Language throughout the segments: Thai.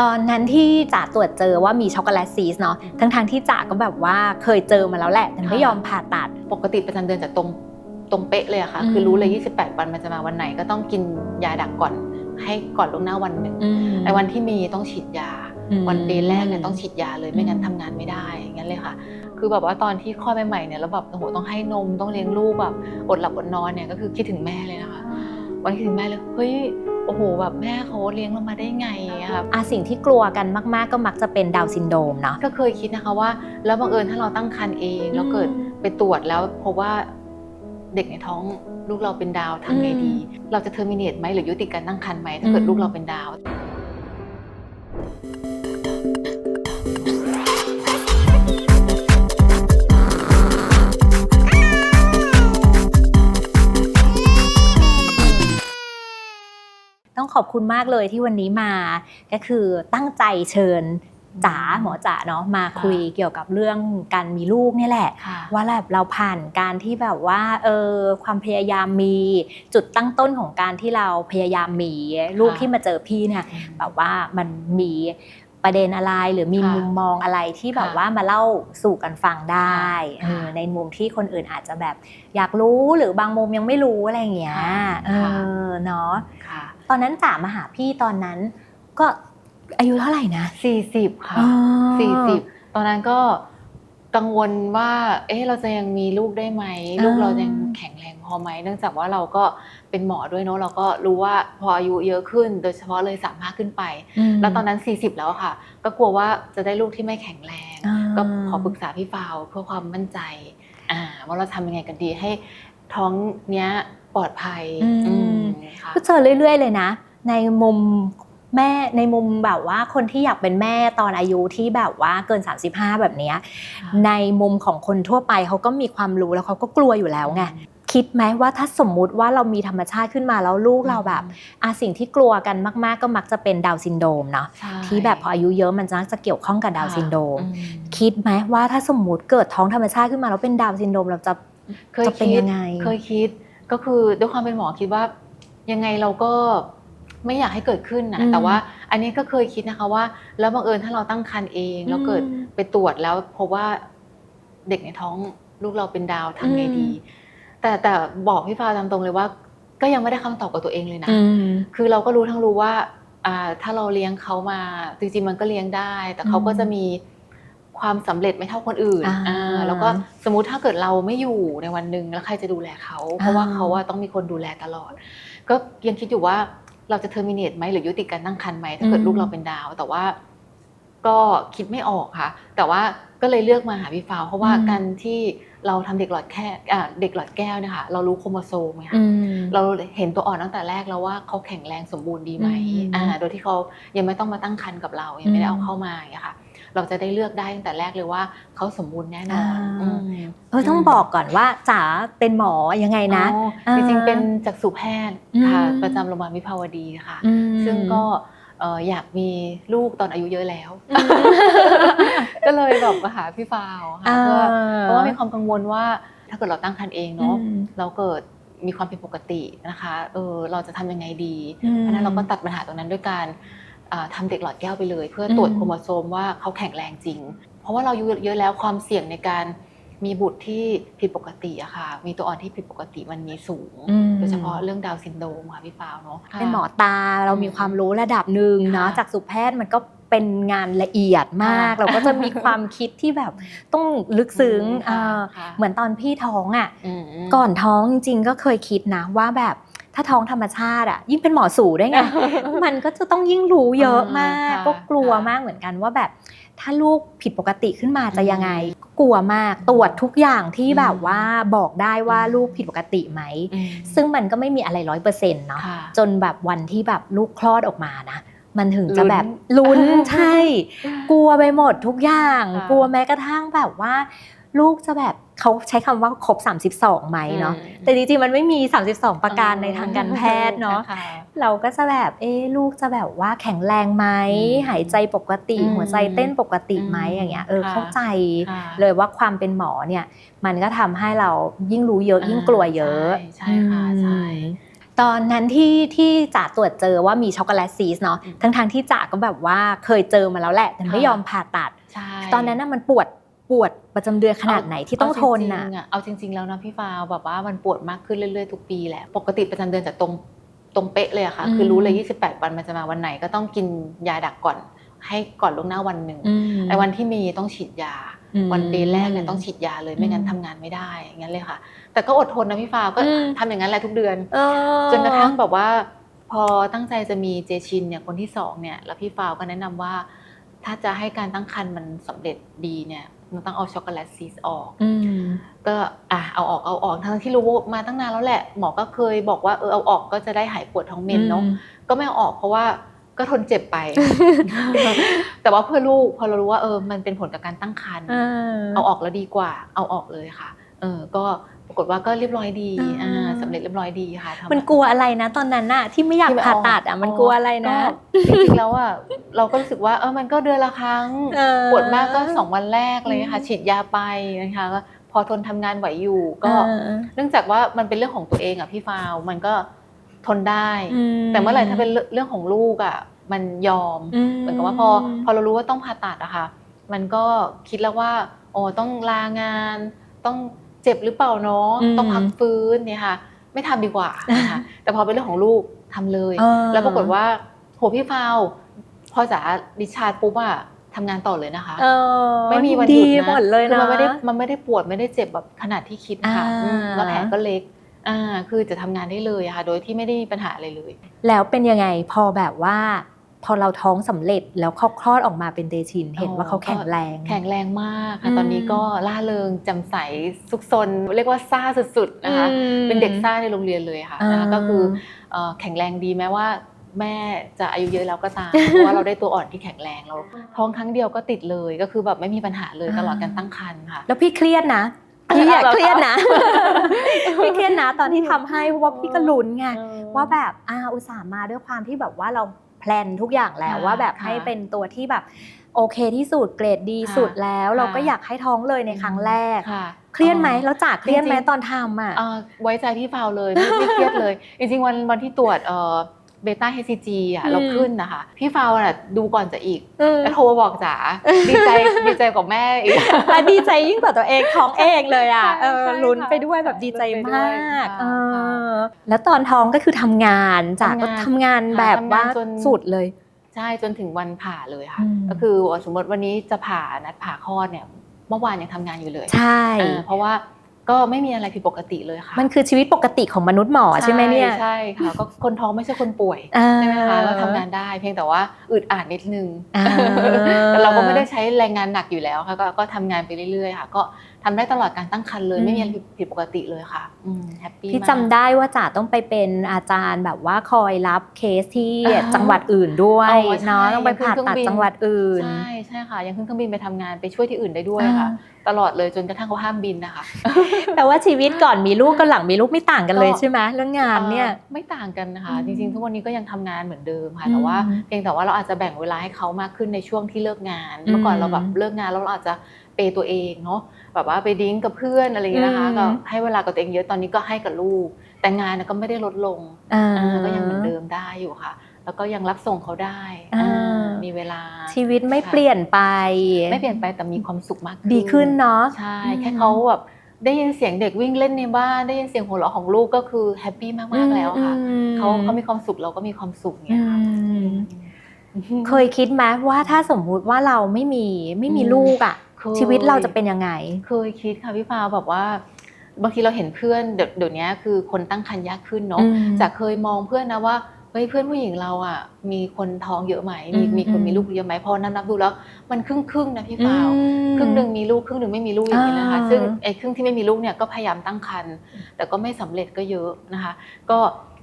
ตอนนั้นที่จ๋าตรวจเจอว่ามีช็อกโกแลตซีสเนาะทั้งทางๆที่จ๋าก็แบบว่าเคยเจอมาแล้วแหละ แต่ไม่ยอมผ่าตัด ปกติประจำเดือนจะตรงตรงเป๊ะเลยอะค่ะอืมคือรู้เลย 28 วันมันจะมาวันไหนก็ต้องกินยาดักก่อน ให้ก่อนล่วงหน้าวันหนึ่งไอ้วันที่มีต้องฉีดยาอืมวันเดย์แรกเนี่ยต้องฉีดยาเลยไม่งั้นอืมทำงานไม่ได้อย่างนั้นเลยค่ะ คือแบบว่าตอนที่คลอดใหม่ๆเนี่ยแล้วแบบโอ้โหต้องให้นมต้องเลี้ยงลูกแบบอดหลับอดนอนเนี่ยก็คือคิดถึงแม่เลยนะคะวันคิดถึงแม่เลยเฮ้ย โอ้โหแบบแม่เขาเลี้ยงเรามาได้ไงอะค่ะอะสิ่งที่กลัวกันมาก ๆ ก็มักจะเป็นดาวน์ซินโดรมเนาะก็เคยคิดนะคะว่า แล้วบังเอิญถ้าเราตั้งครรภ์เองแล้วเกิดไปตรวจแล้วพบว่าเด็กในท้องลูกเราเป็นดาวทำไงดี เราจะเทอร์มินเนตไหมหรือยุติการตั้งครรภ์ไหมถ้าเกิดอืมลูกเราเป็นดาว ต้องขอบคุณมากเลยที่วันนี้มาก็คือตั้งใจเชิญจ๋าหมอจ๋าเนาะมาค่ะคุยเกี่ยวกับเรื่องการมีลูกเนี่ยแหละค่ะว่าแบบเราผ่านการที่แบบว่าเออความพยายามมีจุดตั้งต้นของการที่เราพยายามมีลูกที่มาเจอพี่เนี่ยแบบว่ามันมีประเด็นอะไรหรือมีค่ะมุมมองอะไรที่แบบค่ะว่ามาเล่าสู่กันฟังได้ค่ะเออในมุมที่คนอื่นอาจจะแบบอยากรู้หรือบางมุมยังไม่รู้อะไรอย่างเงี้ยค่ะเออเนาะค่ะ ตอนนั้นจ๋ามาหาพี่ตอนนั้น ก็อายุเท่าไหร่นะ สี่สิบค่ะอ๋อสี่สิบตอนนั้นก็กังวลว่า เอ๊ะเราจะยังมีลูกได้ไหมอ่าลูกเรายังแข็งแรงพอไหม เนื่องจากว่าเราก็เป็นหมอด้วยเนาะเราก็รู้ว่าพออายุเยอะขึ้น โดยเฉพาะเลยสามห้าขึ้นไปมแล้วตอนนั้น 40 แล้วอะค่ะ ก็กลัวว่าจะได้ลูกที่ไม่แข็งแรงอ่าก็ขอปรึกษาพี่ฟาวเพื่อความมั่นใจอ่าว่าเราทำยังไงกันดีให้ท้องเนี้ย ปลอดภัยอืมอืมค่ะก็เจอเรื่อย ๆ เลยนะ ในมุมแม่ในมุมแบบว่าคนที่อยากเป็นแม่ตอนอายุที่แบบว่าเกิน 35 แบบเนี้ยในมุมของคนทั่วไปเขาก็มีความรู้แล้วเขาก็กลัวอยู่แล้วไงคิดไหมว่าถ้าสมมุติว่าเรามีธรรมชาติขึ้นมาแล้วลูกเราแบบอะสิ่งที่กลัวกันมาก ๆ ก็มักจะเป็นดาวน์ซินโดรมเนาะใช่ที่แบบพออายุเยอะมันจะมักจะเกี่ยวข้องกับดาวน์ซินโดรมอืคิดไหมว่าถ้าสมมุติเกิดท้องธรรมชาติขึ้นมาแล้วเป็นดาวน์ซินโดรมเราจะเคยจะเป็นคิดยังไงเคยคิด ก็คือด้วยความเป็นหมอคิดว่า ยังไงเราก็ไม่อยากให้เกิดขึ้นนะอืมแต่ว่าอันนี้ก็เคยคิดนะคะว่า แล้วบังเอิญถ้าเราตั้งครรภ์เองแล้วเกิดอืมไปตรวจแล้วพบว่าเด็กในท้องลูกเราเป็นดาวทำไงดี อืมแต่แต่บอกพี่ฟ้าตามตรงเลยว่า ก็ยังไม่ได้คำตอบกับตัวเองเลยนะ อืม คือเราก็รู้ทั้งรู้ว่าอ่าถ้าเราเลี้ยงเขามาจริงๆมันก็เลี้ยงได้ แต่เขาก็อืม จะมี ความสำเร็จไม่เท่าคนอื่นอ่าอ่าแล้วก็สมมุติถ้าเกิดเราไม่อยู่ในวันหนึ่งแล้วใครจะดูแลเขา เพราะว่าอ่าเขาว่าต้องมีคนดูแลตลอด ก็ยังคิดอยู่ว่าเราจะเทอร์มินเนตไหมหรือยุติการตั้งครรภ์ไหมถ้าเกิดลูกเราเป็นดาว แต่ว่าก็คิดไม่ออกค่ะ แต่ว่าก็เลยเลือกมาหาพี่ฟาวเพราะว่าอืมการที่เราทำเด็กหลอดแค่อ่าเด็กหลอดแก้วเนี่ยค่ะเรารู้โครโมโซมไงคะอืมเราเห็นตัวอ่อนตั้งแต่แรกแล้วว่าเขาแข็งแรงสมบูรณ์ดีไหมอืมอ่าโดยที่เขายังไม่ต้องมาตั้งครรภ์กับเรายังไม่ได้เอาอืมเข้ามาอย่างเงี้ยค่ะ เราจะได้เลือกได้ตั้งแต่แรกเลยว่าเขาสมบูรณ์แน่นอนอ่าอืมเออต้องบอกก่อนว่าจ๋าเป็นหมอยังไงนะอ๋ออ่าจริงๆเป็นจักษุแพทย์ค่ะอืมประจำโรงพยาบาลวิภาวดีค่ะอืมซึ่งก็เอ่ออยากมีลูกตอนอายุเยอะแล้วอืมก็เลยแบบมาหาพี่ฟาวค่ะเพราะว่าอ่าเพราะว่ามีความกังวลว่าถ้าเกิดเราตั้งครรภ์เองเนาะอืมเราเกิดมีความผิดปกตินะคะเออเราจะทำยังไงดีอืมเพราะฉะนั้นเราก็ตัดปัญหาตรงนั้นด้วยการ อ่าทำเด็กหลอดแก้วไปเลย เพื่อตรวจอืมโครโมโซมว่าเขาแข็งแรงจริง เพราะว่าเราอายุเยอะแล้วความเสี่ยงในการมีบุตรที่ผิดปกติอะค่ะ มีตัวอ่อนที่ผิดปกติมันมีสูงอืมโดยเฉพาะเรื่องดาวน์ซินโดรมค่ะพี่ฟาวเนาะ เป็นหมอตาเรามีความรู้ระดับหนึ่งเนาะค่ะจากสุแพทย์มันก็เป็นงานละเอียดมากค่ะเราก็จะมีความคิดที่แบบต้องลึกซึ้งค่ะเออค่ะเหมือนตอนพี่ท้องอะมก่อนท้องจริงๆก็เคยคิดนะว่าแบบ ถ้าท้องธรรมชาติอะยิ่งเป็นหมอสูด้วยไงมันก็จะต้องยิ่งรู้เยอะมากค่ะก็กลัวค่ะมากเหมือนกันว่าแบบ ถ้าลูกผิดปกติขึ้นมาจะยังไง กลัวมากตรวจทุกอย่างที่อืมแบบว่าบอกได้ว่าอืมลูกผิดปกติไหมอืมซึ่งมันก็ไม่มีอะไรร้อยเปอร์เซ็นต์เนาะค่ะจนแบบวันที่แบบลูกคลอดออกมานะมันถึงจะลุ้นแบบลุ้นใช่ กลัวไปหมดทุกอย่างค่ะกลัวแม้กระทั่งแบบว่า ลูกจะแบบ เขาใช้คำว่าครบ 32ไหมเนาะอืมแต่จริงๆมันไม่มี 32 ประการในทางการแพทย์เนาะค่เราก็จะแบบเอ๊ะลูกจะแบบว่าแข็งแรงไหมอืมหายใจปกติอืมหัวใจเต้นปกติไหมอืมอย่างเงี้ยเออค่ะเข้าใจค่ะเลยว่าความเป็นหมอเนี่ยมันก็ทำให้เรายิ่งรู้เยอะยิ่งกลัวเยอะใช่ใช่ค่ะใช่อืมตอนนั้นที่ที่จ๋าตรวจเจอว่ามีช็อกโกแลตซีสเนาะอืมทั้งทางๆที่จ๋าก็แบบว่าเคยเจอมาแล้วแหละ แต่ไม่ค่ะยอมผ่าตัดใช่ตอนนั้นน่ะมันปวด ปวดประจำเดือนขนาดไหนที่ต้องทนเาน่ะจริงๆเอาจริง ๆ แล้วนะพี่ฟาวแบบว่ามันปวดมากขึ้นเรื่อยๆทุกปีแหละปกติประจำเดือนจะตรงตรงเป๊ะเลยอะค่ะอืมคือรู้เลย 28 วันมันจะมาวันไหนก็ต้องกินยาดักก่อน ให้ก่อนล่วงหน้าวันหนึ่งอืมไอ้วันที่มีต้องฉีดยาอืมวันเดย์แรกเนี่ยต้องฉีดยาเลยไม่งั้นอืมทำงานไม่ได้อย่างนั้นเลยค่ะ แต่ก็อดทนนะพี่ฟาวก็อืมทำอย่างนั้นแหละทุกเดือนเออจนกระทั่งแบบว่า พอตั้งใจจะมีเจชินเนี่ยคนที่สองเนี่ยแล้วพี่ฟาวก็แนะนำว่า ถ้าจะให้การตั้งครรภ์มันสำเร็จดีเนี่ย มันต้องเอาช็อกโกแลตซีสออกอืมก็อะเอาออกเอาออกทั้งที่รู้มาตั้งนานแล้วแหละหมอก็เคยบอกว่าเออเอาออกก็จะได้หายปวดท้องเมนเนาะก็ไม่เอาออกเพราะว่าก็ทนเจ็บไป แต่ว่าเพื่อลูกพอเรารู้ว่าเออมันเป็นผลกับการตั้งครรภ์เออเอาออกแล้วดีกว่า เอาออกเลยค่ะ เออก็ ปรากฏว่าก็เรียบร้อยดีอ่าอ่าสำเร็จเรียบร้อยดีค่ะทำมันกลัวอะไรนะ ตอนนั้นน่ะที่ไม่อยากที่ไม่ผ่าเอตัดอะมันกลัวอะไรนะก็จริงๆแล้วอะเราก็รู้สึกว่าเออมันก็เดือนละครั้งเออปวดมากก็สองวันแรกอะไรเลยค่ะอืมฉีดยาไปนะคะก็พอทนทำงานไหวอยู่ ก็เออเนื่องจากว่ามันเป็นเรื่องของตัวเองอะพี่ฟาวมันก็ทนได้อืแต่เมื่อไหร่ถ้าเป็นเรื่องของลูกอะมันยอมอืเหมือนกับว่าพอพอเรารู้ว่าต้องผ่าตัดอะค่ะ มันก็คิดแล้วว่าโอ้ต้องลางานต้อง เจ็บหรือเปล่าเนาะอืมต้องพักฟื้นเนี่ยค่ะ ไม่ทำดีกว่านะคะแต่พอเป็นเรื่องของลูกทำเลยเออแล้วปรากฏว่าโหพี่ฟาวพอจ๋าดิชาร์จปุ๊บอะทำงานต่อเลยนะคะเออไม่มีวันหยุดดีนะหมดเลยคือนะมันไม่ได้มันไม่ได้ปวดไม่ได้เจ็บแบบขนาดที่คิดค่ะอ่าอืมแล้วแผลก็เล็กอ่าคือจะทำงานได้เลยอะค่ะ โดยที่ไม่ได้มีปัญหาอะไรเลย แล้วเป็นยังไงพอแบบว่า พอเราท้องสำเร็จแล้วเขาคลอดออกมาเป็นเดชิน เห็นว่าเขาแข็งแรง แข็งแรงมากอืค่ะมตอนนี้ก็ล่าเริงแจำใสซุกซนเรียกว่าซ่าสุดๆนะคะอืมเป็นเด็กซ่าในโรงเรียนเลยค่ะอ่านะคะก็คือเอ่อแข็งแรงดีแม้ว่าแม่จะอายุเยอะแล้วก็ตาม เพราะว่าเราได้ตัวอ่อนที่แข็งแรงเราท้องครั้งเดียวก็ติดเลยก็คือแบบไม่มีปัญหาเลยตลอดการตั้งครรภ์ค่ะ แล้วพี่เครียดนะพี่อะเครียดนะพี่เครียดนะตอนที่ทำให้เพราะว่าพี่ก็ลุ้นไงเออว่าแบบอ่าอุตส่าห์มาด้วยความที่แบบว่าเรา แพลนทุกอย่างแล้วค่ะว่าแบบค่ะให้เป็นตัวที่แบบโอเคที่สุดเกรดดีสุดแล้วค่ะเราก็อยากให้ท้องเลยในครั้งแรกค่ะเครียดไหมแล้วจากเครียดไหมจริงๆตอนทำอะเอ่อไว้ใจพี่ฟาวเลยไม่ไม่เครียดเลย จริงๆวันวันที่ตรวจ เอ่อเบต้าเฮซีจีอะอืมเราขึ้นนะคะ พี่ฟาวน่ะดูก่อนจะอีกอืมแล้วโทรมาบอกจ๋าดีใจดีใจกว่าแม่อีกและดีใจยิ่งกว่าตัวเองท้องเองเลยอะใช่เออใช่ลุ้นค่ะไปด้วยแบบดีใจลุ้นไปมด้วยากค่ะเออแล้วตอนท้องก็คือทำงานจากก็ทำงานทำงานแบบทำงานว่าจนสุดเลยใช่จนถึงวันผ่าเลยค่ะอืมก็คือสมมติวันนี้จะผ่านัดผ่าคลอดเนี่ยเมื่อวานยังทำงานอยู่เลย ใช่อ่าเพราะว่า ก็ไม่มีอะไรผิดปกติเลยค่ะมันคือชีวิตปกติของมนุษย์หมอใช่ไหมเนี่ยใช่ค่ะก็คนท้องไม่ใช่คนป่วยอ่าใช่ไหมคะก็ทำงานได้เพียงแต่ว่าอึดอัดนิดนึงอ่าแต่เราก็ไม่ได้ใช้แรงงานหนักอยู่แล้วค่ะก็ก็ทำงานไปเรื่อยๆค่ะ ก็ ทำได้ตลอดการตั้งครรภ์เลยอืมไม่มีอะไรผิดปกติเลยค่ะแฮปปี้พี่จำได้ว่าจ๋าต้องไปเป็นอาจารย์แบบว่าคอยรับเคสที่อ่าจังหวัดอื่นด้วยอ๋อใช่เนาะต้องไปผ่าตัดยังขึ้นเครื่องบินจังหวัดอื่น ใช่ใช่ค่ะ ยังขึ้นเครื่องบินไปทำงานไปช่วยที่อื่นได้ด้วยค่ะ ตลอดเลยจนกระทั่งเขาห้ามบินนะคะแต่ว่าชีวิตก่อนมีลูกกับหลังมีลูกไม่ต่างกันเลยก็ใช่ไหมเรื่องงานเนี่ยอ่อไม่ต่างกันนะคะอืมจริงๆ ทุกวันนี้ก็ยังทำงานเหมือนเดิมค่ะอืมแต่ว่าเพียงแต่ว่าเราอาจจะแบ่งเวลาให้เขามากขึ้นในช่วงที่เลิกงานอืมเมื่อก่อนเราแบบเลิกงานแล้วเราอาจจะเปย์ตัวเองเนาะ แบบว่าไปดิ้งกับเพื่อนอะไรอย่างเงี้ยนะคะอืมก็ให้เวลากับตัวเองเยอะตอนนี้ก็ให้กับลูก แต่งานน่ะก็ไม่ได้ลดลงอ่าอ่าก็ยังเหมือนเดิมได้อยู่ค่ะ แล้วก็ยังรับส่งเขาได้อ่าอ่ามีเวลาชีวิตไม่เปลี่ยนไป ไม่เปลี่ยนไปแต่มีความสุขมากขึ้นดีขึ้นเนาะใช่อืมแค่เขาแบบได้ยินเสียงเด็กวิ่งเล่นในบ้านได้ยินเสียงหัวเราะของลูกก็คือแฮปปี้มากๆแล้วค่ะอืมเขาเขามีความสุขเราก็มีความสุขอืเนี่ยค่ะมเคยคิดไหมว่าถ้าสมมุติว่าเราไม่มีไม่มีอืมลูกอะเคย ชีวิตเราจะเป็นยังไง เคยคิดค่ะพี่ฟ้าแบบว่า บางทีเราเห็นเพื่อนเดี๋ยวเดี๋ยวนี้คือคนตั้งครรภ์ยากขึ้นเนาะอืมจากเคยมองเพื่อนนะว่าเฮ้ยเพื่อนผู้หญิงเราอะมีคนท้องเยอะไหมมีอืมมีคนอืมมีลูกเยอะไหมพอนับนับดูแล้วมันครึ่งครึ่งๆนะพี่ฟ้าวอืมครึ่งหนึ่งมีลูกครึ่งหนึ่งไม่มีลูกอย่างนี้นะคะอ่าซึ่งไอ้ครึ่งที่ไม่มีลูกเนี่ยก็พยายามตั้งครรภ์แต่ก็ไม่สำเร็จก็เยอะนะคะ ก็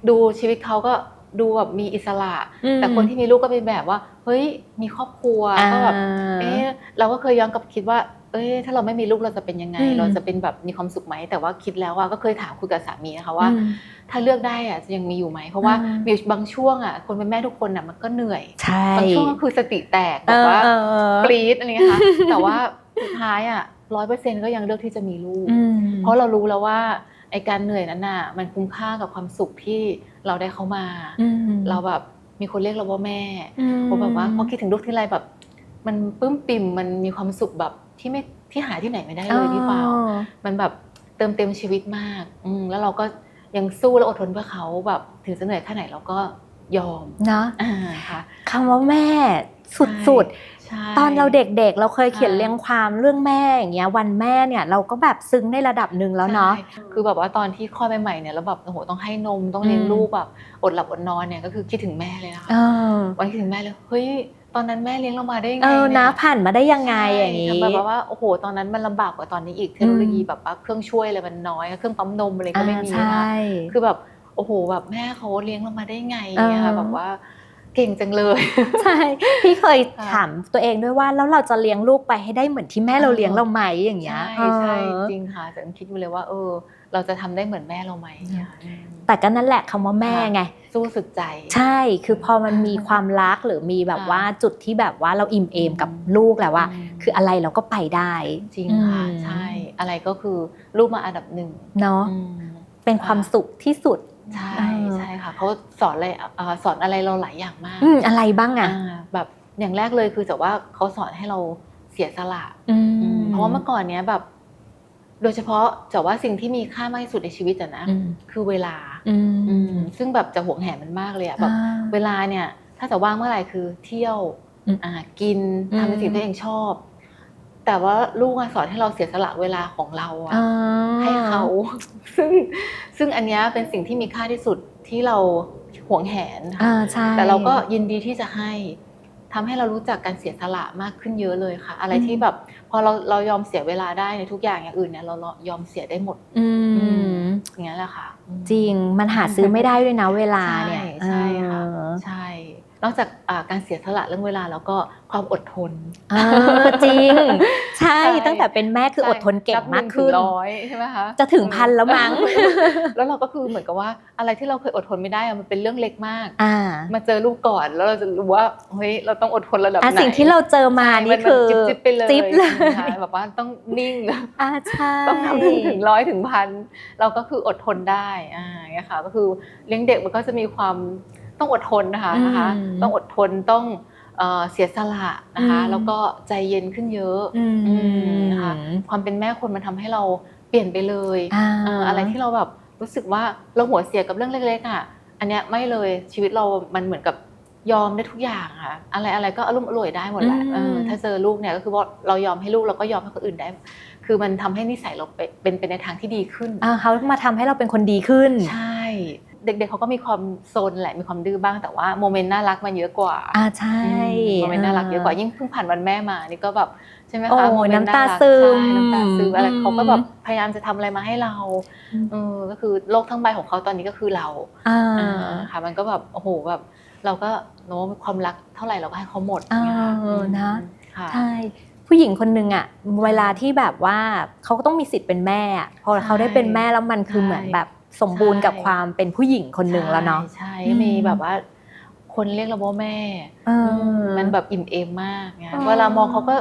ดูชีวิตเขาก็ ดูแบบมีอิสระ แต่คนที่มีลูกก็เป็นแบบว่า เฮ้ยมีครอบครัวก็แบบเอ๊ะเราก็เคยย้อนกลับคิดว่า เอ้ยถ้าเราไม่มีลูกเราจะเป็นยังไงอืมเราจะเป็นแบบมีความสุขไหมแต่ว่าคิดแล้วว่าก็เคยถามคุยกับสามีนะคะว่าอืมถ้าเลือกได้อะจะยังมีอยู่ไหมเพราะว่าอืมมีบางช่วงอะคนเป็นแม่ทุกคนอะมันก็เหนื่อยใช่บางช่วงก็คือสติแตกเอแบบอว่าเออเออกรี๊ดอะไรเงี้ยค่ะแต่ว่าสุดท้ายอะร้อยเปอร์เซ็นต์ก็ยังเลือกที่จะมีลูกอืมเพราะเรารู้แล้วว่า ไอการเหนื่อยนั้นน่ะมันคุ้มค่ากับความสุขที่เราได้เข้ามาอืมเราแบบมีคนเรียกเราว่าแม่อืมเพราะแบบว่าพอคิดถึงลูกที่ไรแบบ มันปลื้มปิ่มมันมีความสุขแบบที่ไม่ที่หาที่ไหนไม่ได้เลยพี่ฟ้าวอ๋อมันแบบเติมเต็มชีวิตมาก อืมแล้วเราก็ยังสู้และอดทนเพื่อเขาแบบถึงจะเหนื่อยแค่ไหนเราก็ยอมเนาะอ่าค่ะคำว่าแม่สุดๆใช่ ตอนเราเด็กๆ เราเคยเขียนค่ะเรียงความเรื่องแม่อย่างเงี้ยวันแม่เนี่ยเราก็แบบซึ้งในระดับหนึ่งแล้วเนาะใช่คือแบบว่าตอนที่คลอดใหม่ๆเนี่ยแล้วแบบโอ้โหต้องให้นมต้องเลี้ยงอืมลูกแบบอดหลับอดนอนเนี่ยก็คือคิดถึงแม่เลยนะคะเออวันคิดถึงแม่เลยเฮ้ยตอนนั้นแม่เลี้ยงเรามาได้ยังไงเออเนี่ยนะผ่านมาได้ยังไงใช่อย่างงี้แบบว่าโอ้โห ตอนนั้นมันลำบากกว่าตอนนี้อีกเทคโนโลยีแบบว่าเครื่องช่วยอะไรมันน้อยเครื่องปั๊มนมอะไรก็ไม่มีอ่านะใช่คือแบบโอ้โหแบบแม่เขาเลี้ยงเรามาได้ไงเออเนี่ยค่ะแบบว่า เก่งจังเลย ใช่พี่เคยค่ะถามตัวเองด้วยว่าแล้วเราจะเลี้ยงลูกไปให้ได้เหมือนที่แม่เราเออเลี้ยงเราไหมอย่างเงี้ยใช่ใช่เออจริงค่ะแต่คิดไปเลยว่า เออ เราจะทำได้เหมือนแม่เราไหมเนี่ยอืมแต่ก็นั่นแหละคำว่าแม่ค่ะไงสู้สุดใจ ใช่คือพอมันมีความรักหรือมีแบบค่ะว่าจุดที่แบบว่าเราอิ่มเอมกับลูกแล้วว่าอืมคืออะไรเราก็ไปได้ จริงค่ะอืมใช่ อะไรก็คือลูกมาอันดับหนึ่งเนาะอืมเป็นความสุขที่สุด ใช่เออใช่ค่ะเขาสอนอะไรเอ่อสอนอะไรเราหลายอย่างมาก อืมอะไรบ้างอะอ่าแบบอย่างแรกเลยคือแต่ว่าเขาสอนให้เราเสียสละอืมเพราะว่าเมื่อก่อนเนี้ยแบบ โดยเฉพาะแต่ว่าสิ่งที่มีค่ามากที่สุดในชีวิตอะนะอืมคือเวลาอืมอืมซึ่งแบบจะหวงแหนมันมากเลยอะแบบอ่าเวลาเนี่ย ถ้าจะว่างเมื่อไหร่คือเที่ยวอืมอ่ากินอืมทำในสิ่งที่ตัวเองชอบ แต่ว่าลูกอะสอนให้เราเสียสละเวลาของเราอะอ่าให้เขา ซึ่งซึ่งอันเนี้ยเป็นสิ่งที่มีค่าที่สุดที่เราหวงแหนค่ะอ่าใช่แต่เราก็ยินดีที่จะให้ทำให้เรารู้จักการเสียสละมากขึ้นเยอะเลยค่ะ อะไรอืมที่แบบพอเราเรายอมเสียเวลาได้ในทุกอย่างอย่างอื่นเนี่ยเราเรายอมเสียได้หมด อืมอย่างนั้นแหละค่ะอืมจริงมันหาซื้อไม่ได้ด้วยนะเวลาเนี่ยใช่ใช่ค่ะเออใช่ นอกจากอ่าการเสียสละเรื่องเวลาแล้วก็ความอดทนเออจริงใช่ใช่ตั้งแต่เป็นแม่คืออดทนเก่งมากขึ้นนับหงถึร้อยใช่ไหมคะจะถึงพันแล้วมั้ง แล้วเราก็คือเหมือนกับว่าอะไรที่เราเคยอดทนไม่ได้อะมันเป็นเรื่องเล็กมากอ่ามาเจอลูกก่อนแล้วเราจะรู้ว่าเฮ้ยเราต้องอดทนระดับไหอะนสิ่งที่เราเจอมาใช่นี่คือมันจิ๊บๆไปเลยจิ๊บเลยใช่แบบว่าต้องนิ่งอ่าใช่ต้องทำถึงถึงร้อยถึงพันเราก็คืออดทนได้อ่าอย่างเงี้ยค่ะก็คือเลี้ยงเด็กมันก็จะมีความ ต้องอดทนนะคะนะคะ ต้องอดทนต้องเอ่อเสียสละนะคะ แล้วก็ใจเย็นขึ้นเยอะอืมอืมนะคะความเป็นแม่คนมันทำให้เราเปลี่ยนไปเลยอ่าเอ่ออะไรที่เราแบบรู้สึกว่าเราหัวเสียกับเรื่องเล็กๆอะอันเนี้ยไม่เลยชีวิตเรามันเหมือนกับยอมได้ทุกอย่างค่ะ อะไรอะไรก็อารมณ์อร่วยได้หมดแหละอืมเออถ้าเจอลูกเนี่ยก็คือว่าเรายอมให้ลูกเราก็ยอมให้คนอื่นได้ คือมันทำให้นิสัยเราเป็นเป็นไปในทางที่ดีขึ้นอ่าเขามาทำให้เราเป็นคนดีขึ้น ใช่ เด็กๆเขาก็มีความโซนแหละมีความดื้อบ้างแต่ว่าโมเมนต์น่ารักมันเยอะกว่าอ่าใช่อืมโมเมนต์น่ารักเยอะกว่ายิ่งเพิ่งผ่านวันแม่มานี่ก็แบบใช่ไหมโอ้คะโมเมนต์น้ำตารักซึมใช่น้ำตาซึมอะไรอืมเขาก็แบบพยายามจะทำอะไรมาให้เราอืมเออก็คือโลกทั้งใบของเขาตอนนี้ก็คือเราอ่าอ่าค่ะมันก็แบบโอ้โหแบบเราก็โน้มความรักเท่าไหร่เราก็ให้เขาหมดอ่าเนี่ยค่ะเออนะมค่ะใช่ผู้หญิงคนหนึ่งอะเวลาที่แบบว่าเขาก็ต้องมีสิทธิ์เป็นแม่อะพอเขาได้เป็นแม่แล้วมันคือใช่เหมือนแบบ สมบูรณ์กับใช่ความเป็นผู้หญิงคนหนึ่งแล้วเนาะใช่อืใช่มมีแบบว่า คนเรียกเราว่าแม่เออมันแบบอิ่มเอมมากไงอ๋อเวลามองเขาก็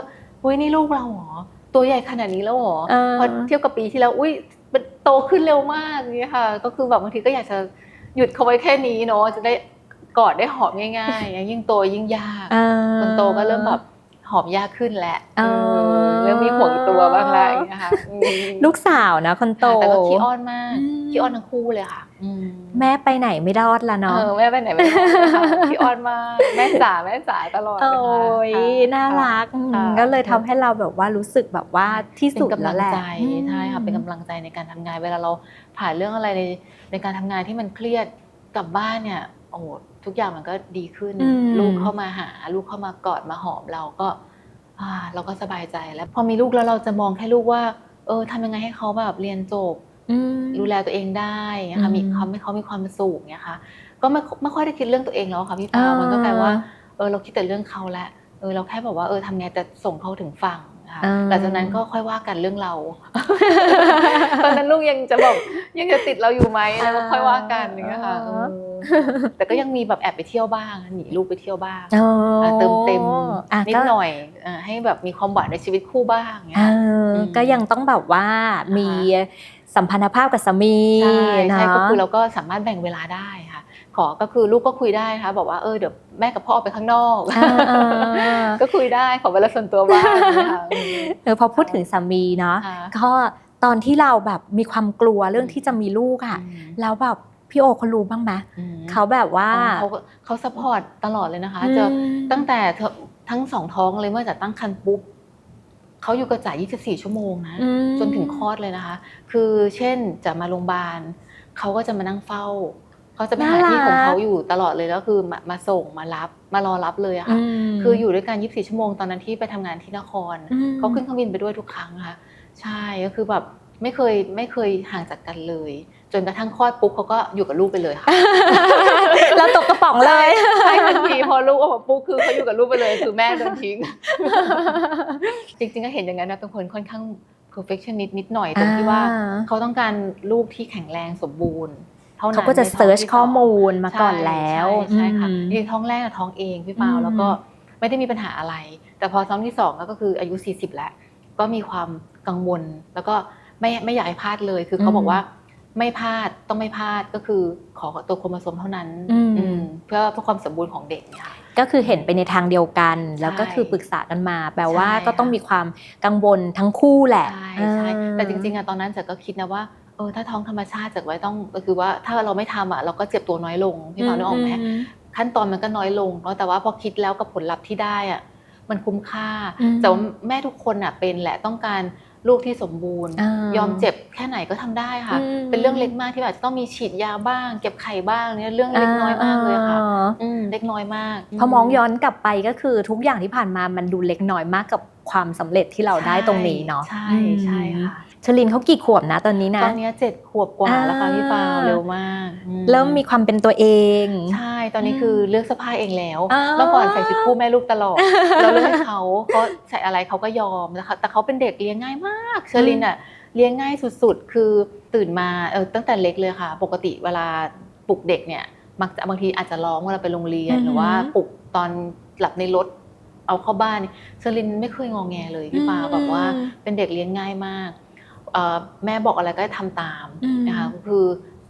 อุ้ยนี่ลูกเราเหรอตัวใหญ่ขนาดนี้แล้วเหรอเออพอเทียบกับปีที่แล้วอุ้ยมันโตขึ้นเร็วมากอย่างเงี้ยค่ะ ก็คือแบบบางทีก็อยากจะหยุดเขาไว้แค่นี้เนาะจะได้กอดได้หอมง่ายๆยิ่งโตยิ่งยากเออคนโตก็เริ่มแบบ หอมยากขึ้นแหละเออเออเริ่มมีห่วงตัวบ้างแล้วอย่างเงี้ยค่ะอืมลูกสาวนะคนโตค่ะแต่ก็ขี้อ้อนมากอืมขี้อ้อนทั้งคู่เลยค่ะอืมแม่ไปไหนไม่รอดละเนาะเออแม่ไปไหนไม่ได้เลยค่ะขี้อ้อนมากแม่จ๋าแม่จ๋าตลอดโอ้เลยยค่ะน่ารักอืมค่ะก็เลยทำให้เราแบบว่ารู้สึกแบบว่าที่เป็สุนดกำแล้ลัวงแหละใจอืมใช่ค่ะเป็นกำลังใจในการทำงานเวลาเราผ่านเรื่องอะไรในในการทำงานที่มันเครียดกลับบ้านเนี่ยโอ้โห ทุกอย่างมันก็ดีขึ้น อืม ลูกเข้ามาหา ลูกเข้ามากอดมาหอมเราก็อ่าเราก็สบายใจแล้ว พอมีลูกแล้วเราจะมองแค่ลูกว่า เออทำยังไงให้เขาแบบเรียนจบ อืม ดูแลตัวเองได้นะคะอืมมีเขาให้เขามีความสุขเนี่ยค่ะ ก็ไม่ไม่ค่อยได้คิดเรื่องตัวเองแล้วค่ะพี่ปาอ่ามัมันก็กลายว่า เออเราคิดแต่เรื่องเขาแหละเออเราแค่แบบว่าเออทำไงแต่ส่งเขาถึงฝั่งนะคะอ่า หลังจากนั้นก็ค่อยว่ากันเรื่องเรา ตอนนั้นลูกยังจะแบบยังจะติดเราอยู่ไหมแล้วก็ค่อยว่ากันอย่างเงี้ยค่ะอ่าเออ แต่ก็ยังมีแบบแอบไปเที่ยวบ้างหนีลูกไปเที่ยวบ้างโอ้อะเติมเต็มอะนิก็ดหน่อยอ่าให้แบบมีความหวานในชีวิตคู่บ้างเงี้เอยออมก็ยังต้องแบบว่ามีสัมพันธภาพกับสามีใช่ใช่เนาะก็คือเราก็สามารถแบ่งเวลาได้ค่ะ ขอก็คือลูกก็คุยได้นะคะบอกว่าเออเดี๋ยวแม่กับพ่อออกไปข้างนอกอ่าอ่าก็คุยได้ขอเวลาส่วนตัวบ้างนะคะอืมเออพอพูดถึงสามีเนาะค่ะก็ตอนที่เราแบบมีความกลัวเรื่องที่จะมีลูกอะอืมแล้วแบบ พี่โอเขารู้บ้างไหมอืมเขาแบบว่าอ๋อเขาก็เขาสปอร์ตตลอดเลยนะคะจะตั้งแต่เธอทั้งสองท้องเลยเมื่อจะตั้งครรภ์ปุ๊บเขาอยู่กับจ่าย24 ชั่วโมงนะอืมจนถึงคลอดเลยนะคะ คือเช่นจะมาโรงพยาบาลเขาก็จะมานั่งเฝ้าเขาจะไปหาน่ารักที่ของเขาอยู่ตลอดเลยแล้วคือมามาส่งมารับมารอรับเลยอะค่ะมคืออยู่ด้วยกัน 24 ชั่วโมงตอนนั้นที่ไปทำงานที่นครอืมเขาขึ้นเครื่องบินไปด้วยทุกครั้งนะคะใช่ก็คือแบบไม่เคยไม่เคยห่างจากกันเลย จนกระทั่งคลอดปุ๊บเขาก็อยู่กับลูกไปเลยค่ะ เราตกกระป๋องเลยใช่ทันทีพอลูกออกมาปุ๊บคือเขาอยู่กับลูกไปเลยคือแม่โดนทิ้ง จริงๆก็เห็นอย่างนั้นนะเป็นคนค่อนข้าง perfectionist นิดหน่อยตรงที่ว่าอ่าเขาต้องการลูกที่แข็งแรงสมบูรณ์เท่านั้นเขาก็จะในท้องเซิร์ชที่ข้อสงมูลมาก่อนใช่แล้วใช่ใช่ค่ะอืมจริงๆท้องแรกอะท้องเองพี่ปาอืมแล้วก็ไม่ได้มีปัญหาอะไร แต่พอท้องที่สองก็คืออายุ 40 แล้ว ก็มีความกังวลแล้วก็ไม่ไม่อยากให้พลาดเลยคือเขาบอกว่า ไม่พลาดต้องไม่พลาดก็คือขอตัวโครโมโซมเท่านั้นอืมอืมเพื่อเพื่อความสมบูรณ์ของเด็กเนี่ยค่ะก็คือเห็นไปในทางเดียวกัน แล้วก็ใช่คือปรึกษากันมา แปลว่าใช่ก็ต้องค่ะมีความกังวลทั้งคู่แหละใช่ใช่แต่จริงๆอะตอนนั้นจ๋าก็คิดนะว่าเออถ้าท้องธรรมชาติจ๋าไว้ต้องก็คือว่าถ้าเราไม่ทำอะเราก็เจ็บตัวน้อยลงพี่ปานึกออกไหมขั้นตอนมันก็น้อยลงเนาะแต่ว่าพอคิดแล้วกับผลลัพธ์ที่ได้อะมันคุ้มค่าอืมแต่ว่าแม่ทุกคนอะเป็นแหละต้องการ ลูกที่สมบูรณ์อ่ายอมเจ็บแค่ไหนก็ทำได้ค่ะอืมเป็นเรื่องเล็กมากที่แบบจะต้องมีฉีดยาบ้าง เก็บไข่บ้างเนี่ยเรื่องเล็กน้อยมากเลยค่ะอ่าอืมเล็กน้อยมากพอมองย้อนกลับไปก็คือทุกอย่างที่ผ่านมามันดูเล็กน้อยมากกับความสำเร็จที่เราได้ตรงนี้เนาะใช่อืมใช่ค่ะ ชลินเขากี่ขวบนะตอนนี้นะ ตอนเนี้ยเจ็ดขวบกว่าแล้วค่ะพี่ปาอ่าเร็วมากอืเริ่มมีความเป็นตัวเอง ใช่ตอนนี้คือเลือกเสื้อผ้าเองแล้วอ่าเมื่อก่อนใส่ชุดคู่แม่ลูกตลอดเราเลือกให้เขาเขาใส่อะไรเขาก็ยอมนะคะแต่เขาเป็นเด็กเลี้ยงง่ายมากเชอรินอะเลี้ยงง่ายสุดๆ คือตื่นมาเออตั้งแต่เล็กเลยค่ะ ปกติเวลาปลุกเด็กเนี่ยมักจะบางทีอาจจะร้องเวลาไปโรงเรียนอือหือหรือว่าปลุกตอนหลับในรถเอาเข้าบ้านเนี่ยเชอรินไม่เคยงองแงเลยพี่ปาอืมแบบว่าเป็นเด็กเลี้ยงง่ายมากเอ่อ แม่บอกอะไรก็ทำตามอืมนะคะก็คือ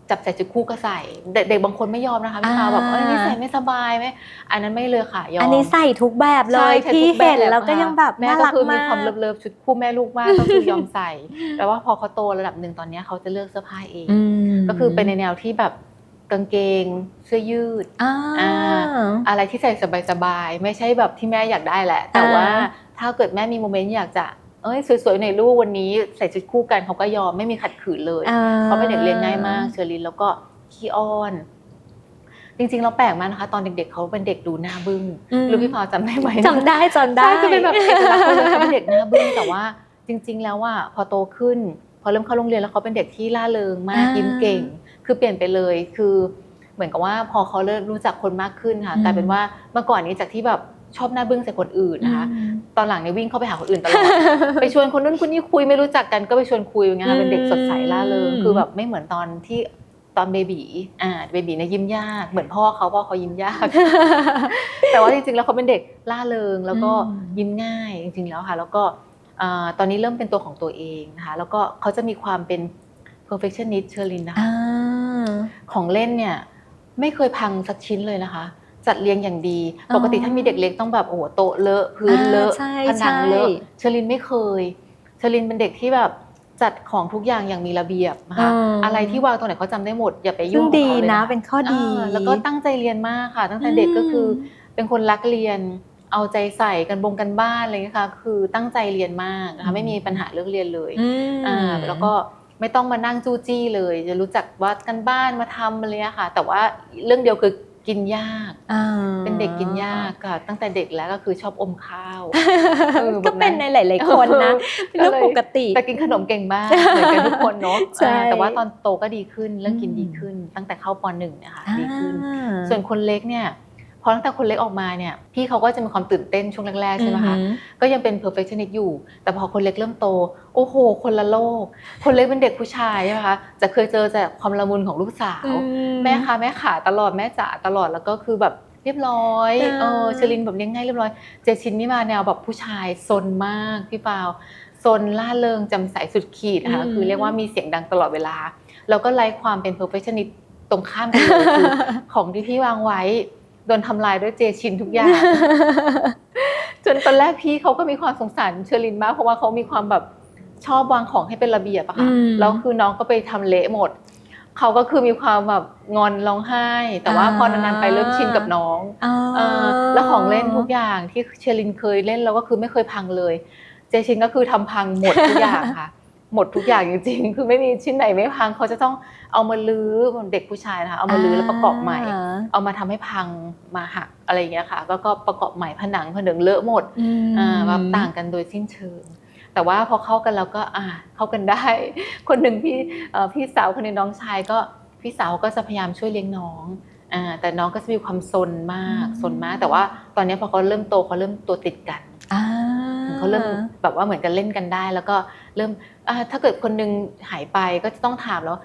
จับใส่จุดคู่ก็ใส่ เด็กเด็กบางคนไม่ยอมนะคะพี่ปาอ่าแบบเอ้ยนี่ใส่ไม่สบายไหมอันนั้นไม่เลยค่ะยอมอันนี้ใส่ทุกแบบเลใช่ยใช้พี่ทุกเห็นบบแล้วก็ค่ะยังแบบแม่น่าก็รักคือมีมากความเลิฟๆชุดคู่แม่ลูกมากก็คือยอมใส่แต่ว่าพอเขาโตระดับหนึ่งตอนเนี้ยเขาจะเลือกเสื้อผ้าเองอืมก็คือเป็นในแนวที่แบบกางเกงเสื้อยืดอ่าอ่าอะไรที่ใส่สบายๆไม่ใช่แบบที่แม่อยากได้แหละ แต่อ่าว่าถ้าเกิดแม่มีโมเมนต์อยากจะ เอ้ยสวยๆในอยลูกวันนี้ใส่ชุดคู่กันเขาก็ยอมไม่มีขัดขืนเลยอ่เขาเป็นเด็กเลี้ยงง่ายมากเชอรินแล้วก็ขี้อ้อน จริงๆเราแปลกมากนะคะ ตอนเด็กๆเขาเป็นเด็กดูหน้าบึ้งมหรือพี่พาวจำได้ไหมจำได้จำได้ใช่จะเป็นแบบเอกลักษณ์เขาเลยเขาเป็นเด็กหน้าบึ้งแต่ว่า จริง ๆ แล้วว่าพอโตขึ้น พอเริ่มเข้าโรงเรียนแล้วเขาเป็นเด็กที่ล่าเริงมากอ่ายิ้ยิ้มเก่ง คือเปลี่ยนไปเลยคือ เหมือนกับว่าพอเขาเริ่มรู้จักคนมากขึ้นค่ะอืมกลายเป็นว่าเมื่อก่อนนี้จากที่แบบ ชอบหน้าบึ้งใส่คนอื่นนะคะอืมตอนหลังเนี่ยวิ่งเข้าไปหาคนอื่นตลอดไปชวนคนนู้นคนนี้คุยไม่รู้จักกันก็ไปชวนคุยอย่างเงี้ยค่ะเป็นเด็กสดใสล่าเริงอืมคือแบบไม่เหมือนตอนที่ตอนเบบีอ่าเบบีเนี่ยยิ้มยากเหมือนพ่อเขาพ่อเขายิ้มยาก แต่ว่าจริงๆแล้วเขาเป็นเด็กล่าเริงแล้วก็อืมยิ้มง่ายจริงๆแล้วค่ะ แล้วก็อ่าตอนนี้เริ่มเป็นตัวของตัวเองนะคะแล้วก็เขาจะมีความเป็น perfectionist เชอรินนะคะอ่าของเล่นเนี่ยไม่เคยพังสักชิ้นเลยนะคะ จัดเรียงอย่างดีอ๋อปกติถ้ามีเด็กเล็กต้องแบบโอ้โหโต๊ะเลอะพื้นเลอะอ่าใช่ผนังเลอะใช่เชลินไม่เคย เชลินเป็นเด็กที่แบบจัดของทุกอย่างอย่างมีระเบียบนะคะอืมอะไรที่วางตรงไหนเขาจำได้หมดอย่าไปซึ่ยุ่งงกับดีเขาเลยนะค่เป็นข้อดีาแล้วก็ตั้งใจเรียนมากค่ะ ตั้งแต่เด็กก็คืออเป็นคนรักเรียน เอาใจใส่กันบงกันบ้านอะไรอย่างเงี้ยค่ะคือตั้งใจเรียนมากนะคะไม่มีปัญหาเรื่องเรียนเลยอืมอ่าแล้วก็ไม่ต้องมานั่งจู้จี้เลย จะรู้จักว่ากันบ้านมาทำอะไรอะค่ะ แต่ว่าเรื่องเดียวคือ กินยากอ่าเป็นเด็กกินยากค่ะตั้งแต่เด็กแล้วก็คือชอบอมข้าวออก็เป็นในหลาย ๆ คนนะเป็นเรื่องปกติแต่กินขนมเก่งมากเหมือนกันทุกคนเนาะใช่อ่าแต่ว่าตอนโตก็ดีขึ้นเรื่องกินอืมดีขึ้น ตั้งแต่เข้าปหนึ่งเนี่ยค่ะดีขึ้นอ่าส่วนคนเล็กเนี่ยพ อตั้งแต่คนเล็กออกมาเนี่ยพี่เขาก็จะมีความตื่นเต้นช่วงแรกๆใช่ไหมคะอือหือก็ยังเป็น perfectionist อยู่ แต่พอคนเล็กเริ่มโต โอ้โห คนละโลก คนเล็กเป็นเด็กผู้ชายใช่ไหมคะจะเคยเจอแต่ความละมุนของลูกสาว แม่คะแม่ขาตลอดแม่จ๋าตลอดแล้วก็คือแบบเรียบร้อยอ่าเออเชลินแบบเลี้ยงง่ายเรียบร้อยเจชินนี่มาแนวแบบผู้ชายซนมากพี่เปาซนล่าเริงจำใสสุดขีดนะคะอืมคือเรียกว่ามีเสียงดังตลอดเวลา แล้วก็ไร้ความเป็น perfectionist ตรงข้ามกันเลยคือของที่พี่วางไว้ โดนทำลายด้วยเจชินทุกอย่าง จนตอนแรกพี่เขาก็มีความสงสารเชอรินมากเพราะว่าเขามีความแบบชอบวางของให้เป็นระเบียบอะค่ะอืมแล้วคือน้องก็ไปทำเละหมดเขาก็คือมีความแบบงอนร้องไห้ แต่ว่าอ่าพอนานๆไปเริ่มชินกับน้องอ๋อเออแล้วของเล่นทุกอย่างที่เชอรินเคยเล่นแล้วก็คือไม่เคยพังเลย เจชินก็คือทำพังหมดทุกอย่างค่ะ หมดทุกอย่างจริงๆ คือไม่มีชิ้นไหนไม่พังเขาจะต้องเอามาลื้อเด็กผู้ชายนะคะเอามาลื้อแล้วประกอบใหม่ เอามาทำให้พังมาหักอะไรอย่างเงี้ยค่ะแล้วก็ประกอบใหม่ผนังผนึงเลอะหมดอืมอ่าแบบต่างกันโดยสิ้นเชิง แต่ว่าพอเข้ากันแล้วก็อ่าเข้ากันได้ คนหนึ่งพี่เอ่อพี่สาวคนหนึงน้องชายก็พี่สาวก็จะพยายามช่วยเลี้ยงน้องอ่าแต่น้องก็จะมีความซนมากอืมซนมาก แต่ว่าตอนนี้พอเขาเริ่มโตเขาเริ่มตัวติดกันอ่า เขาเริ่มแบบว่าเหมือนกันเล่นกันได้ แล้วก็เริ่มอ่าถ้าเกิดคนหนึงหายไปก็จะต้องถามแล้ว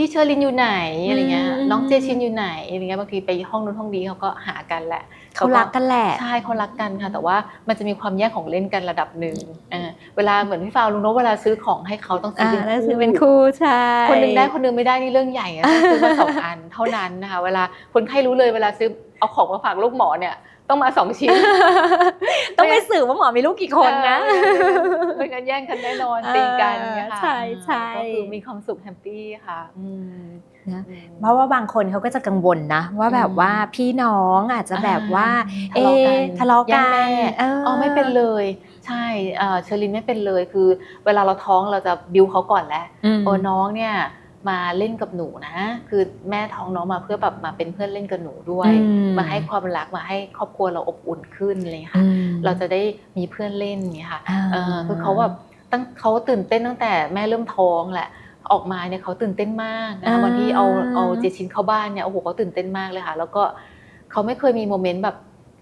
พี่เชอรินอยู่ไหนอะไรเงี้ยอืมน้องเจชินอยู่ไหนอะไรเงี้ยบางทีไปห้องนู้นห้องนี้เขาก็หากันแหละเขารักกันแหละใช่เขารักกันค่ะ แต่ว่ามันจะมีความแยกของเล่นกันระดับหนึ่งเออเวลาเหมือนพี่ฟาวลุงโนตเวลาซื้อของให้เขาต้องซื้อ่าอแล้วซื้อเป็เป็นนคู่คู่ใช่คนหนึงได้คนหนึงไม่ได้นี่เรื่องใหญ่อะต้องซื้อมาสองอันเท่านั้นนะคะ เวลาคนไข้รู้เลยเวลาซื้อเอาของมาฝากลูกหมอเนี่ย ต้องมาสองชิ้น ต้องไปสืบว่าหมอมีลูกกี่คนนะเออไม่งั้นแย่งกันแน่นอนตีกันอย่างเงี้ยค่ะใช่ใช่ก็คือมีความสุขแฮปปี้ค่ะอืมนะอืมเพราะว่าบางคนเขาก็จะกังวลนะ ว่าแบบว่าพี่น้องอาจจะแบบว่าทะเลาะกันเอ๊ะทะเลาะกันแย่งแม่เอออ๋อไม่เป็นเลย ใช่เอ่อเชอรินไม่เป็นเลยคือ เวลาเราท้องเราจะบิวเขาก่อนแล้วมโอ้น้องเนี่ย มาเล่นกับหนูนะ คือแม่ท้องน้องมาเพื่อแบบมาเป็นเพื่อนเล่นกับหนูด้วยอืมมาให้ความรักมาให้ครอบครัวเราอบอุ่นขึ้นอะไรอย่างเลยอืค่ะมเราจะได้มีเพื่อนเล่นอย่างเงี้ยค่ะอ่าเออคือเขาแบบตั้งเขาตื่นเต้นตั้งแต่แม่เริ่มท้องแหละออกมาเนี่ยเขาตื่นเต้นมากนะอ่าวันที่เอาเอาเจชินเข้าบ้านเนี่ยโอ้โหเขาตื่นเต้นมากเลยค่ะ แล้วก็เขาไม่เคยมีโมเมนต์แบบ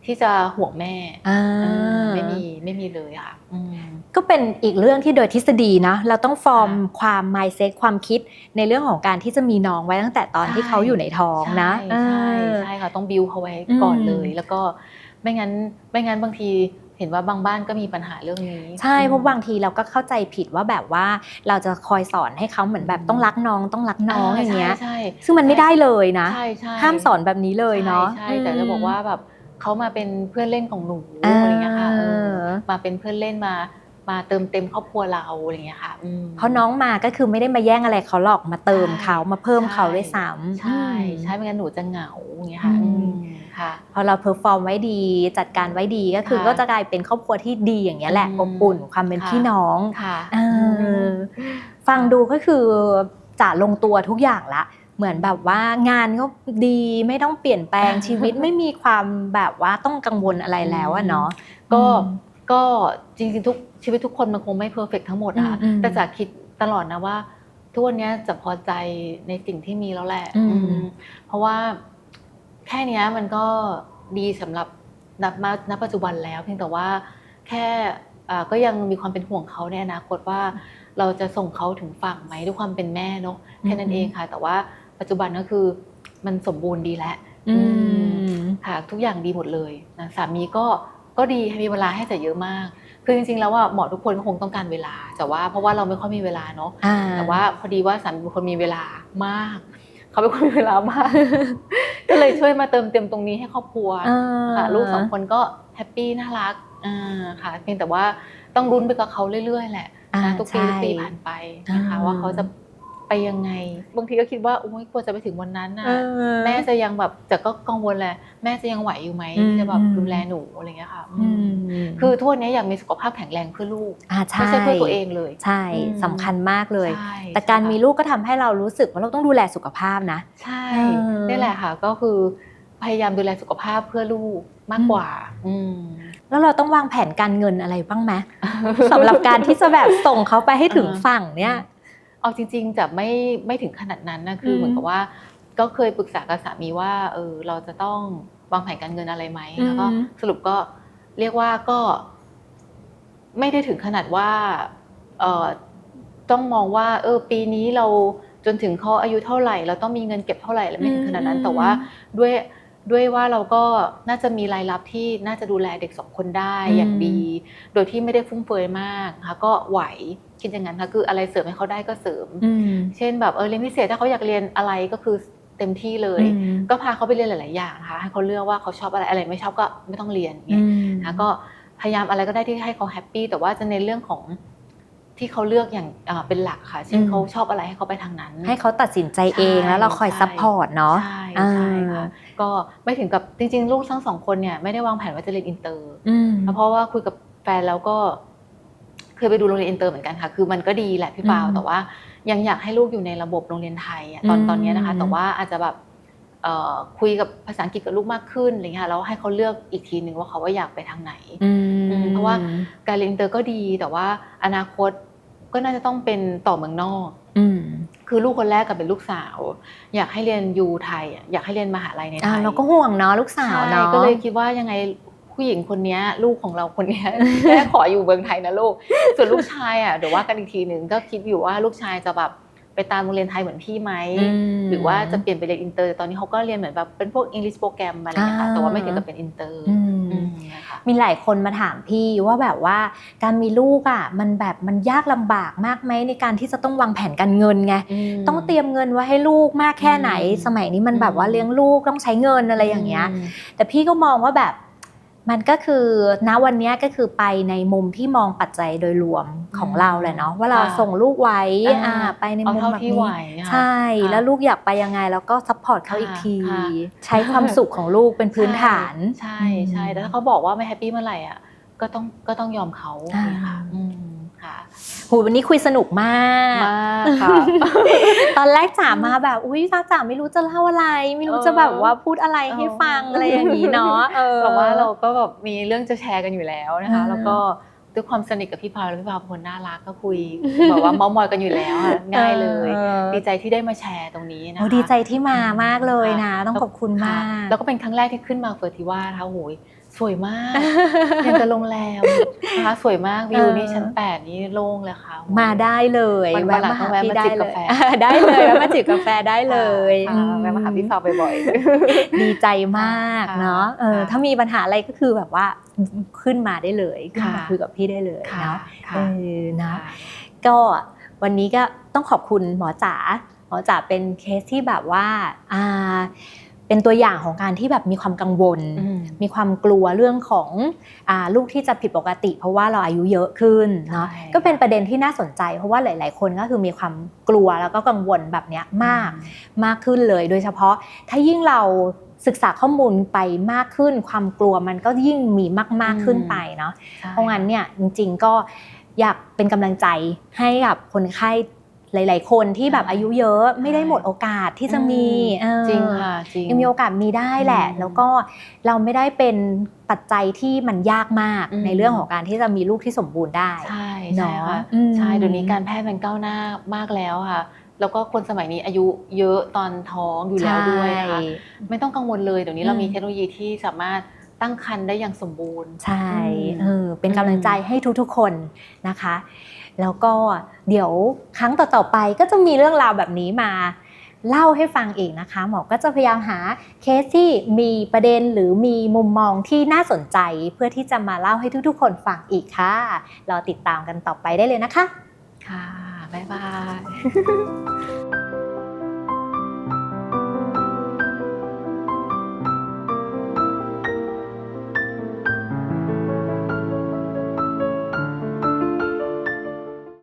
ที่จะห่วงแม่อ่าเออไม่มีไม่มีเลยค่ะอืมก็เป็นอีกเรื่องที่โดยทฤษฎีนะเราต้องฟอร์มค่ะความ mindset ความคิดในเรื่องของการที่จะมีน้องไว้ตั้งแต่ตอนใช่ที่เขาอยู่ในท้องนะใช่ใช่เออใช่ค่ะต้องบิวเขาไว้ก่อนอืมเลย แล้วก็ไม่งั้นไม่งั้นบางทีเห็นว่าบางบ้านก็มีปัญหาเรื่องนี้ ใช่เพราะอืมบางทีเราก็เข้าใจผิดว่าแบบว่าเราจะคอยสอนให้เขาเหมือนแบบต้องรักน้องต้องรักน้องอย่างเงี้ยใช่ซึ่งมันไม่ได้เลยนะใช่ใช่ห้ามสอนแบบนี้เลยเนาะใช่ใช่แต่จะบอกว่าแบบ เขามาเป็นเพื่อนเล่นของหนูอ่าอะไรเงี้ยค่ะเออมาเป็นเพื่อนเล่นมามาเติมเต็มครอบครัวเราอะไรเงี้ยค่ะอืมเพราะน้องมาก็คือไม่ได้มาแย่งอะไรเขาหรอกมาเติมเขามาเพิ่มเขาด้วยซ้ำใช่อืมใช่ไม่งั้นหนูจะเหงาอย่างเงี้ยค่ะอืมอืมค่ะพอเราเพอร์ฟอร์มไว้ดีจัดการไว้ดีก็คือค่ะก็จะกลายเป็นครอบครัวที่ดีอย่างเงี้ยแหละอืมอบอุ่นความเป็นค่ะพี่น้องค่ะเออฟังดูก็คือจะลงตัวทุกอย่างละ เหมือนแบบว่างานก็ดีไม่ต้องเปลี่ยนแปลงอ่าชีวิตไม่มีความแบบว่าต้องกังวลอะไรแล้วอะเนาะก็อืมก็จริงๆทุกชีวิตทุกคนมันคงไม่เพอร์เฟกทั้งหมดอะอืมอืมแต่จากคิดตลอดนะว่า ทุกวันเนี้ยจะพอใจในสิ่งที่มีแล้วแหละอืมอืมเพราะว่าแค่เนี้ยมันก็ดีสำหรับนับมาณปัจจุบันแล้วเพียงแต่ว่าแค่อ่าก็ยังมีความเป็นห่วงเขาในอนาคตว่า เราจะส่งเขาถึงฝั่งไหมด้วยความเป็นแม่เนอะแค่นั้นเองค่ะ แต่ว่า ปัจจุบันก็คือมันสมบูรณ์ดีแล้วอืมค่ะทุกอย่างดีหมดเลยนะสามีก็ก็ดีมีเวลาให้แต่เยอะมาก คือจริงๆแล้วว่าหมอทุกคนก็คงต้องการเวลา แต่ว่าเพราะว่าเราไม่ค่อยมีเวลาเนาะอ่าแต่ว่าพอดีว่าสามีเป็นคนมีเวลามากเขาเป็นคนมีเวลามากก็เลยช่วยมาเติมเต็มตรงนี้ให้ครอบครัวอ่าค่ะลูกสองคนก็แฮปปี้น่ารักอ่าค่ะเพียงแต่ว่าต้องรุ้นไปกับเขาเรื่อยๆแหละอ่านะทุกปีใช่ทุกปีผ่านไปนะคะอ่าว่าเขาจะ ไปยังไง บางทีก็คิดว่าโอ้ยกลัวจะไปถึงวันนั้นน่ะเออแม่จะยังแบบแต่ก็กังวลแหละแม่จะยังไหวอยู่ไหมอืมที่จะแบบอืมดูแลหนูอะไรเงี้ยค่ะอืมคือทุกวันนี้อยากมีสุขภาพแข็งแรงเพื่อลูกอ่าใช่ไม่ใช่เพื่อตัวเองเลย ใช่อืมสำคัญมากเลยใช่แต่การใช่ค่ะมีลูกก็ทำให้เรารู้สึกว่าเราต้องดูแลสุขภาพนะ ใช่เออนี่แหละค่ะก็คือพยายามดูแลสุขภาพเพื่อลูกมากกว่า อืมแล้วเราต้องวางแผนการเงินอะไรบ้างไหมสำหรับการที่จะแบบส่งเขาไปให้ถึงอ่าฝั่งเนี่ย เอาจริง ๆ จะไม่ไม่ถึงขนาดนั้นนะคืออมเหมือนกับว่า ก็เคยปรึกษากับสามีว่าเออเราจะต้องวางแผนการเงินอะไรไหมอืมแล้วก็สรุปก็เรียกว่าก็ ไม่ได้ถึงขนาดว่าเออต้องมองว่า เออ ปีนี้เราจนถึงเขาอายุเท่าไหร่ เราต้องมีเงินเก็บเท่าไหร่แล้วไม่ถึงขนาดนั้นแต่ว่าด้วยด้วยว่าเราก็น่าจะมีรายรับที่น่าจะดูแลเด็กสองคนได้อืมอย่างดี โดยที่ไม่ได้ฟุ่มเฟือยมากนะคะก็ไหว คิดอย่างนั้นค่ะคืออะไรเสริมให้เขาได้ก็เสริมอืมเช่นแบบเออเรียนพิเศษถ้าเขาอยากเรียนอะไรก็คือเต็มที่เลยอืมก็พาเขาไปเรียนหลาย ๆ อย่างนะคะให้เขาเลือกว่าเขาชอบอะไรอะไรไม่ชอบก็ไม่ต้องเรียนอืเนี่ยมนะคะก็พยายามอะไรก็ได้ที่ให้เขาแฮปปี้แต่ว่าจะในนเรื่องของที่เขาเลือกอย่างอ่าเป็นหลักค่ะ เช่นอืมเขาชอบอะไรให้เขาไปทางนั้น ให้เขาตัดสินใจเองใช่แล้วเราคอยใช่ซัพพอร์ตเนาะใช่อ่าใช่ค่ะก็ไม่ถึงกับจริง ๆ ลูกทั้งสองคนเนี่ยไม่ได้วางแผนว่าจะเรียนอินเตอร์อืมเพราะว่าคุยกับแฟนแล้วก็ เคยไปดูโรงเรียนอินเตอร์เหมือนกันค่ะ คือมันก็ดีแหละพี่ปาวอืมแต่ว่ายังอยากให้ลูกอยู่ในระบบโรงเรียนไทยอะตอนอืมตอนเนี้ยนะคะ แต่ว่าอาจจะแบบเอ่อคุยกับภาษาอังกฤษกับลูกมากขึ้นอะไรเงี้ยค่ะแล้วให้เขาเลือกอีกทีนึงว่าเขาว่าอยากไปทางไหนอือืมเพราะว่าการเรียนอินเตอร์ก็ดี แต่ว่าอนาคตก็น่าจะต้องเป็นต่อเมืองนอกอืมคือลูกคนแรกกับเป็นลูกสาว อยากให้เรียนยูไทยอะอยากให้เรียนมหาลัยในไทอ่ายเราก็ห่วงเนาะลูกสาวใช่เนาะก็เลยคิดว่ายังไง ผู้หญิงคนเนี้ยลูกของเราคนเนี้ยแม่ขออยู่เมืองไทยนะลูก ส่วนลูกชายอะเดี๋ยวว่ากันอีกทีหนึ่งก็คิดอยู่ว่าลูกชายจะแบบไปตามโรงเรียนไทยเหมือนพี่ไหมมหรือว่าจะเปลี่ยนไปเรียนอินเตอร์ ตอนนี้เขาก็เรียนเหมือนแบบเป็นพวกอังกฤษโปรแกรมอะไรอย่างเงี้ยค่ะอ่าแต่ว่าไม่ถึงกับเป็นอินเตอร์อืมอืมนะคะมีหลายคนมาถามพี่ว่าแบบว่าการมีลูกอะมันแบบมันยากลำบากมากไหมในการที่จะต้องวางแผนการเงินไงมต้องเตรียมเงินไว้ให้ลูกมากแค่ไหนอืมสมัยนี้มันแบบว่าอืมเลี้ยงลูกต้องใช้เงินอะไรอย่างเงี้ยมแต่พี่ก็มองว่าแบบ มันก็คือณวันเนี้ยก็คือไปในมุมที่มองปัจจัยโดยรวมของอืมเราแหละเนาะว่าเราค่ะส่งลูกไว้อ่าอ่าไปในเอามุมเท่าแบบที่ไหวนี้ค่ะใช่ค่ะแล้วลูกอยากไปยังไงแล้วก็ซัพพอร์ตเขาอีกทีค่ะใช้ความสุขของลูกเป็นพื้นฐาน ใช่ใช่แต่ถ้าเขาบอกว่าไม่แฮปปี้เมื่อไหร่อะก็ต้องก็ต้องยอมเขาอ่าค่ะอืมค่ะ หูวันนี้คุยสนุกมากมากค่ะตอนแรกจ๋ามาแบบ อุ้ยจ๋าจ๋าไม่รู้จะเล่าอะไร ไม่รู้จะแบบว่าพูดอะไรให้ฟังเออออะไรอย่างนี้เนาะเออแต่ว่าเราก็แบบมีเรื่องจะแชร์กันอยู่แล้วนะคะอ่าแล้วก็ด้วยความสนิทกับพี่พาวแล้วพี่พาวเป็นคนน่ารักก็คุยแบบว่าเมาท์มอยกันอยู่แล้วอะง่ายเลยออดีใจที่ได้มาแชร์ตรงนี้นะคะโอ้ดีใจที่มามากเลยนะ ต้องขอบคุณมาก แล้วก็เป็นครั้งแรกที่ขึ้นมาเฟอร์ติว่านะคะโอ้โหย สวยมากยังกับโรงแรมนะคะสวยมากวิวนี่เออชั้นแปดนี่โล่งเลยค่ะโอ้โหมาได้เลยวันวันหลังต้องแวะมาจิบกาแฟได้เลยแวะมาจิบกาแฟได้เลยค่ะแวะมาหาพี่ฟาวบ่อยดีใจมากค่ะเนาะเออค่ะถ้ามีปัญหาอะไรก็คือแบบว่าขึ้นมาได้เลยขึ้นมาค่ะคุยกับพี่ได้เลยๆค่ะเนาะค่ะเออเนาะค่ะก็วันนี้ก็ต้องขอบคุณหมอจ๋าหมอจ๋าเป็นเคสที่แบบว่าอ่า เป็นตัวอย่างของการที่แบบมีความกังวลอืมมีความกลัวเรื่องของอาลูกที่จะผิดปกติ เพราะว่าเราอายุเยอะขึ้นเนาะใช่ก็เป็นประเด็นที่น่าสนใจ เพราะว่าหลาย ๆ คนก็คือมีความกลัวแล้วก็กังวลแบบเนี้ยมากมากขึ้นเลย โดยเฉพาะถ้ายิ่งเราศึกษาข้อมูลไปมากขึ้น ความกลัวมันก็ยิ่งมีมาก ๆ ขึ้นไปเนาะใช่เพราะงั้นเนี่ยจริง ๆ ก็อยากเป็นกำลังใจให้กับคนไข้หลาย ๆ คนที่แบบอายุเยอะไม่ได้หมดโอกาสที่จะมีเออจริงค่ะจริง ยังมีโอกาสมีได้แหละอืมแล้วก็เราไม่ได้เป็นปัจจัยที่มันยากมากอืมในเรื่องของการที่จะมีลูกที่สมบูรณ์ได้ ใช่เนใช่อะค่ะอืมใช่เดี๋ยวนี้การแพทย์มันก้าวหน้ามากแล้วค่ะแล้วก็คนสมัยนี้อายุเยอะตอนท้องอยู่แล้วด้วยนะคะใช่ไม่ต้องกังวลเลยเดี๋ยวนี้เราอืมมีเทคโนโลยีที่สามารถตั้งครรภ์ได้อย่างสมบูรณ์ ใช่อืมเออเป็นกำลังใจให้ทุกๆคนนะคะ แล้วก็เดี๋ยวครั้งต่อๆไปก็จะมีเรื่องราวแบบนี้มา เล่าให้ฟังอีกนะคะ หมอก็จะพยายามหาเคสที่มีประเด็นหรือมีมุมมองที่น่าสนใจ เพื่อที่จะมาเล่าให้ทุกๆ คนฟังอีกค่ะรอติดตามกันต่อไปได้เลยนะคะ ค่ะ บ๊ายบาย